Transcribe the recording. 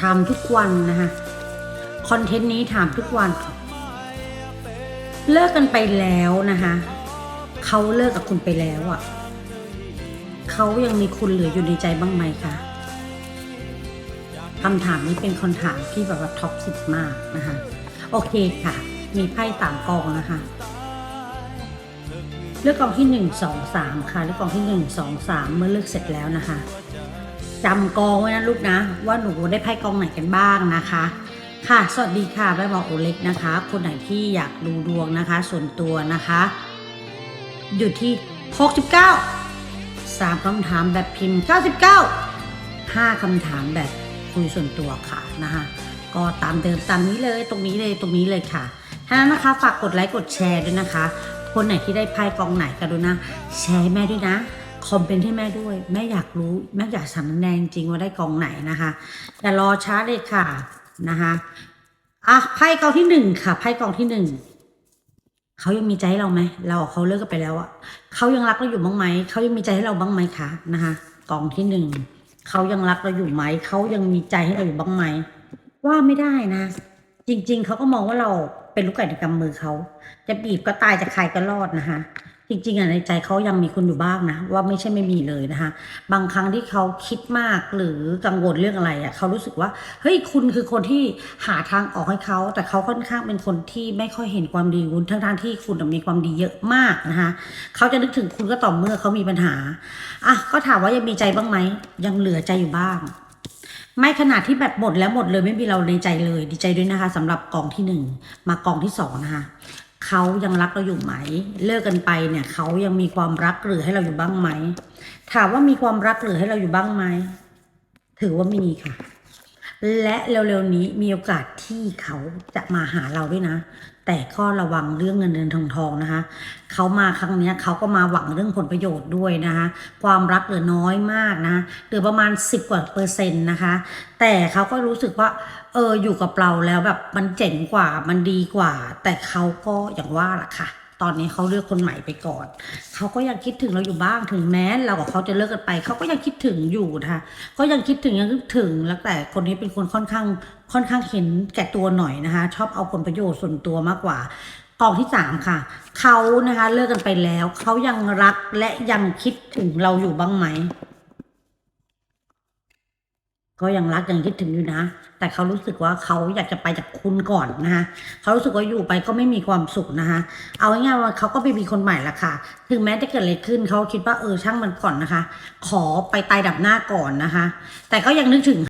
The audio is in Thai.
ถามทุกวันนะคะคอนเทนต์นี้ถามทุกวัน เลิกกันไปแล้วนะคะเขาเลิกกับคุณไปแล้วอะ่ะเขายังมีคุณเหลืออยู่ในใจบ้างไหมคะคำถามนี้เป็นคำถามที่แบบว่าท็อปสิบมากนะคะโอเคค่ะ มีไพ่สามกองนะคะ เลือกกองที่หนึ่งสองสามค่ะ เลือกกองที่หนึ่งสองสามเมื่อเลือกเสร็จแล้วนะคะ จำกองไว้นะลูกนะ ว่าหนูได้ไพ่กองไหนกันบ้างนะคะ ค่ะ สวัสดีค่ะแม่บอโอเล็กนะคะ คนไหนที่อยากดูดวงนะคะ ส่วนตัวนะคะ อยู่ที่ 69 3คำถามแบบพิมพ์ 99 5คำถามแบบคุยส่วนตัวค่ะนะคะก็ตามเดิมตามนี้เลยตรงนี้เลยตรงนี้เลยค่ะท่านั้นนะคะฝากกดไลค์กดแชร์ด้วยนะคะ คนไหนที่ได้ไพ่กองไหนก็ดูนะ แชร์แม่ด้วยนะ คอมเมนต์ให้แม่ด้วย แม่อยากรู้ แม่อยากสำแดงจริงว่าได้กองไหนนะคะอย่รอช้าเลยค่ะนะคะอะไพ่กองที่หนึ่งค่ะไพ่กองที่หนึ่งเขายังมีใจให้เราไหมเราเขาเลิกกันไปแล้วอะเขายังรักเราอยู่บ้างไหมเขายังมีใจให้เราบ้างไหมคะนะคะกองที่หนึ่งเขายังรักเราอยู่ไหมเขายังมีใจให้เราอยู่บ้างไหมว่าไม่ได้นะ จริง ๆเขาก็มองว่าเรา เป็นลูกไก่ในกำมือเขาจะบีบก็ตายจะใครก็รอดนะคะจริงๆอะในใจเขายังมีคุณอยู่บ้างนะ ว่าไม่ใช่ไม่มีเลยนะคะ บางครั้งที่เขาคิดมากหรือกังวลเรื่องอะไรอะเขารู้สึกว่าเฮ้ยคุณคือคนที่หาทางออกให้เขา แต่เขาค่อนข้างเป็นคนที่ไม่ค่อยเห็นความดีคุณทั้งๆที่คุณมีความดีเยอะมากนะคะเขาจะนึกถึงคุณก็ต่อเมื่อเขามีปัญหาอะก็ถามว่ายังมีใจบ้างไหมยังเหลือใจอยู่บ้าง ไม่ขนาดที่แบบหมดแล้วหมดเลยไม่มีเราในใจเลย ดีใจด้วยนะคะสำหรับกองที่หนึ่งมากองที่สองนะคะเขายังรักเราอยู่ไหม เลิกกันไปเนี่ยเขายังมีความรักหรือให้เราอยู่บ้างไหม ถามว่ามีความรักหรือให้เราอยู่บ้างไหมถือว่ามีค่ะ และเร็วๆนี้มีโอกาสที่เขาจะมาหาเราด้วยนะ แต่ก็ระวังเรื่องเงินเดือนทองทองนะคะ เขามาครั้งนี้เขาก็มาหวังเรื่องผลประโยชน์ด้วยนะคะ ความรักเหลือน้อยมากนะเหลือประมาณ 10 กว่าเปอร์เซ็นต์นะคะ แต่เขาก็รู้สึกว่าเอออยู่กับเราแล้วแบบมันเจ๋งกว่ามันดีกว่า แต่เขาก็อย่างว่าล่ะค่ะ ตอนนี้เขาเลือกคนใหม่ไปก่อน เขาก็ยังคิดถึงเราอยู่บ้างถึงแม้เรากับเขาจะเลิกกันไป เขาก็ยังคิดถึงอยู่นะคะก็ยังคิดถึงยังคิดถึงแล้วแต่คนนี้เป็นคนค่อนข้างค่อนข้างเห็นแก่ตัวหน่อยนะคะ ชอบเอาผลประโยชน์ส่วนตัวมากกว่ากองที่สามค่ะ เขานะคะเลิกกันไปแล้ว เขายังรักและยังคิดถึงเราอยู่บ้างไหม ก็ยังรักยังคิดถึงอยู่นะ แต่เขารู้สึกว่าเขาอยากจะไปจากคุณก่อนนะคะเขารู้สึกว่าอยู่ไปก็ไม่มีความสุขนะคะ เอาง่ายๆว่าเขาก็ไปมีคนใหม่ละค่ะ ถึงแม้จะเกิดอะไรขึ้นเขาคิดว่าเออช่างมันก่อนนะคะ ขอไปตายดับหน้าก่อนนะคะ แต่ก็ยังนึกถึง